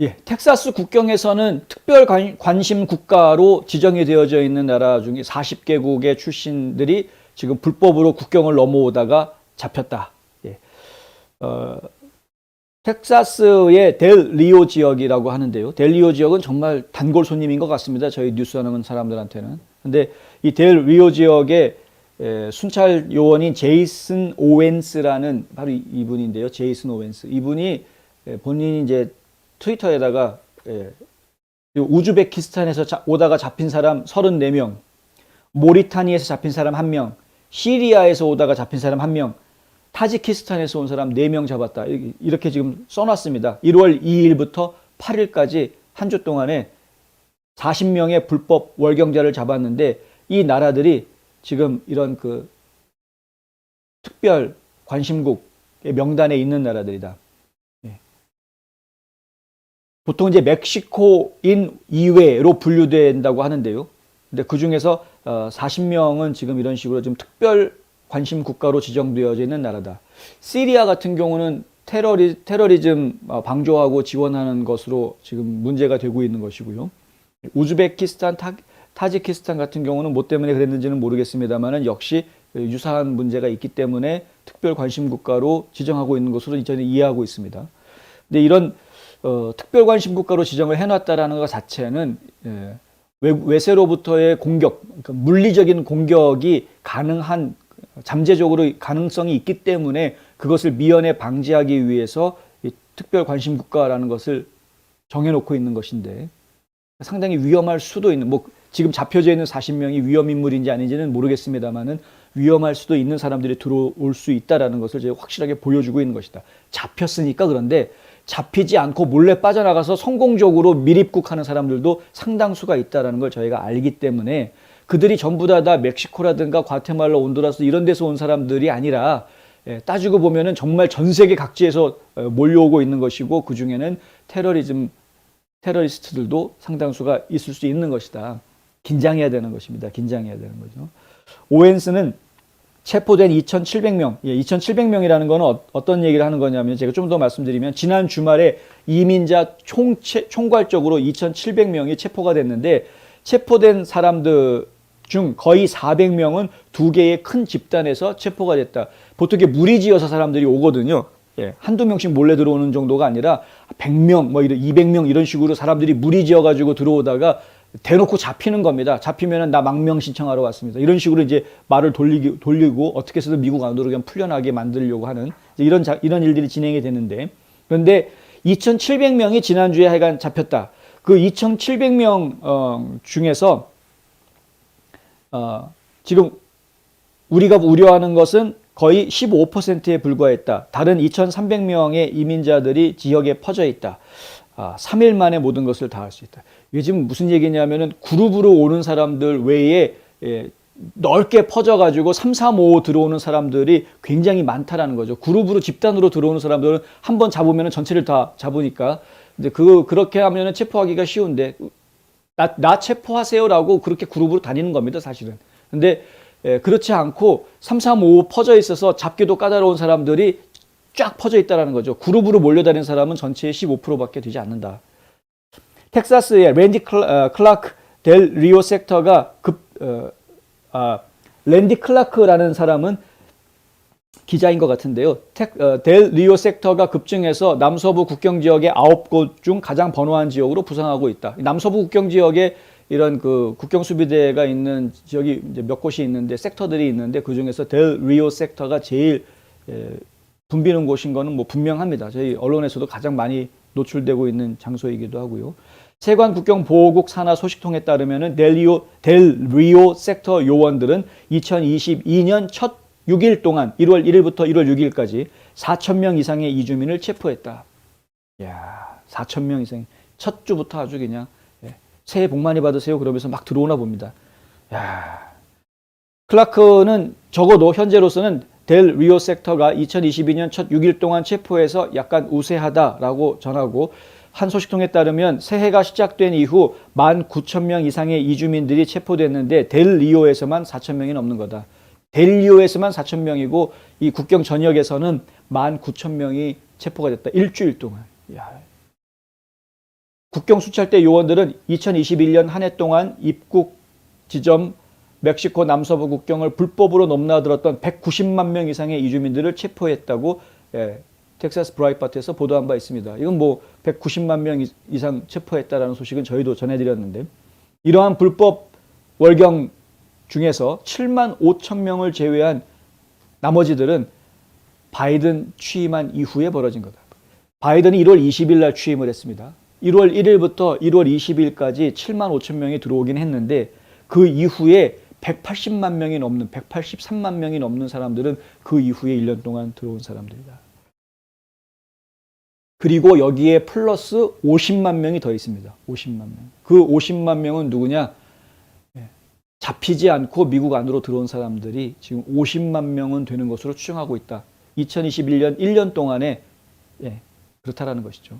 예, 텍사스 국경에서는 특별 관, 관심 국가로 지정이 되어져 있는 나라 중에 40개국의 출신들이 지금 불법으로 국경을 넘어오다가 잡혔다. 예. 어, 텍사스의 델 리오 지역이라고 하는데요. 델 리오 지역은 정말 단골 손님인 것 같습니다. 저희 뉴스 하는 사람들한테는. 근데 이 델 리오 지역의 에, 순찰 요원인 제이슨 오웬스라는 바로 이- 이분인데요. 제이슨 오웬스. 이분이 에, 본인이 이제 트위터에다가 예, 이 우즈베키스탄에서 자- 오다가 잡힌 사람 34명, 모리타니에서 잡힌 사람 1명, 시리아에서 오다가 잡힌 사람 1명, 타지키스탄에서 온 사람 4명 잡았다. 이렇게 지금 써놨습니다. 1월 2일부터 8일까지 한 주 동안에 40명의 불법 월경자를 잡았는데 이 나라들이 지금 이런 그 특별 관심국의 명단에 있는 나라들이다. 예. 보통 이제 멕시코인 이외로 분류된다고 하는데요. 근데 그 중에서 40명은 지금 이런 식으로 좀 특별 관심 국가로 지정되어져 있는 나라다. 시리아 같은 경우는 테러리, 테러리즘 어, 방조하고 지원하는 것으로 지금 문제가 되고 있는 것이고요. 우즈베키스탄, 타, 타지키스탄 같은 경우는 뭐 때문에 그랬는지는 모르겠습니다만은 역시 유사한 문제가 있기 때문에 특별 관심 국가로 지정하고 있는 것으로 저는 이해하고 있습니다. 근데 이런 어, 특별 관심 국가로 지정을 해놨다라는 것 자체는 예, 외, 외세로부터의 공격, 그러니까 물리적인 공격이 가능한 잠재적으로 가능성이 있기 때문에 그것을 미연에 방지하기 위해서 이 특별 관심 국가라는 것을 정해놓고 있는 것인데 상당히 위험할 수도 있는 뭐 지금 잡혀져 있는 40명이 위험 인물인지 아닌지는 모르겠습니다만은 위험할 수도 있는 사람들이 들어올 수 있다라는 것을 제가 확실하게 보여주고 있는 것이다. 잡혔으니까 그런데 잡히지 않고 몰래 빠져나가서 성공적으로 밀입국하는 사람들도 상당수가 있다라는 걸 저희가 알기 때문에 그들이 전부 다, 다 멕시코라든가 과테말라, 온두라스 이런 데서 온 사람들이 아니라 예, 따지고 보면은 정말 전 세계 각지에서 어, 몰려오고 있는 것이고 그 중에는 테러리즘 테러리스트들도 상당수가 있을 수 있는 것이다. 긴장해야 되는 것입니다. 긴장해야 되는 거죠. 오웬스는 체포된 2,700명, 예, 2,700명이라는 거는 어, 떤 얘기를 하는 거냐면 제가 좀 더 말씀드리면 지난 주말에 이민자 총체, 총괄적으로 2,700명이 체포가 됐는데 체포된 사람들 중 거의 400명은 두 개의 큰 집단에서 체포가 됐다. 보통 이게 무리지어서 사람들이 오거든요. 예, 한두 명씩 몰래 들어오는 정도가 아니라 100명, 뭐 이런 200명 이런 식으로 사람들이 무리지어 가지고 들어오다가 대놓고 잡히는 겁니다. 잡히면은 나 망명 신청하러 왔습니다. 이런 식으로 이제 말을 돌리기, 돌리고 어떻게 해서든 미국 안으로 그냥 풀려나게 만들려고 하는 이런 자, 이런 일들이 진행이 되는데 그런데 2,700명이 지난주에 하여간 잡혔다. 그 2,700명 어, 중에서 어, 지금 우리가 우려하는 것은 거의 15%에 불과했다. 다른 2,300명의 이민자들이 지역에 퍼져 있다. 아, 3일 만에 모든 것을 다 할 수 있다. 이게 지금 무슨 얘기냐면은 그룹으로 오는 사람들 외에 예, 넓게 퍼져가지고 3, 3, 5 들어오는 사람들이 굉장히 많다라는 거죠. 그룹으로 집단으로 들어오는 사람들은 한 번 잡으면 전체를 다 잡으니까. 근데 그, 그렇게 하면은 체포하기가 쉬운데 나, 나 체포하세요라고 그렇게 그룹으로 다니는 겁니다, 사실은. 근데 예, 그렇지 않고 3, 3, 5 퍼져 있어서 잡기도 까다로운 사람들이 쫙 퍼져 있다라는 거죠. 그룹으로 몰려다니는 사람은 전체의 15%밖에 되지 않는다. 텍사스의 랜디 클라, 어, 클라크 델 리오 섹터가 급 어, 아, 랜디 클라크라는 사람은 기자인 것 같은데요. 텍, 어, 델 리오 섹터가 급증해서 남서부 국경 지역의 아홉 곳 중 가장 번화한 지역으로 부상하고 있다. 남서부 국경 지역에 이런 그 국경 수비대가 있는 지역이 이제 몇 곳이 있는데 섹터들이 있는데 그 중에서 델 리오 섹터가 제일 에, 붐비는 곳인 거는 뭐 분명합니다. 저희 언론에서도 가장 많이 노출되고 있는 장소이기도 하고요. 세관 국경 보호국 산하 소식통에 따르면은 델리오 델 리오 섹터 요원들은 2022년 첫 6일 동안 1월 1일부터 1월 6일까지 4천 명 이상의 이주민을 체포했다. 야, 4천 명 이상 첫 주부터 아주 그냥 예, 새해 복 많이 받으세요 그러면서 막 들어오나 봅니다. 야, 클라크는 적어도 현재로서는 델 리오 섹터가 2022년 첫 6일 동안 체포해서 약간 우세하다라고 전하고 한 소식통에 따르면 새해가 시작된 이후 19,000명 이상의 이주민들이 체포됐는데 델 리오에서만 4,000명이 넘는 거다. 델 리오에서만 4,000명이고 이 국경 전역에서는 19,000명이 체포가 됐다. 일주일 동안. 야, 국경 수찰대 요원들은 2021년 한 해 동안 입국 지점 멕시코 남서부 국경을 불법으로 넘나들었던 190만 명 이상의 이주민들을 체포했다고 예, 텍사스 브라이파트에서 보도한 바 있습니다. 이건 뭐 190만 명 이- 이상 체포했다라는 소식은 저희도 전해드렸는데 이러한 불법 월경 중에서 7만 5천 명을 제외한 나머지들은 바이든 취임한 이후에 벌어진 거다. 바이든이 1월 20일 날 취임을 했습니다. 1월 1일부터 1월 20일까지 7만 5천 명이 들어오긴 했는데 그 이후에 180만 명이 넘는 183만 명이 넘는 사람들은 그 이후에 1년 동안 들어온 사람들이다. 그리고 여기에 플러스 50만 명이 더 있습니다. 50만 명. 그 50만 명은 누구냐? 예, 잡히지 않고 미국 안으로 들어온 사람들이 지금 50만 명은 되는 것으로 추정하고 있다. 2021년 1년 동안에 예, 그렇다라는 것이죠.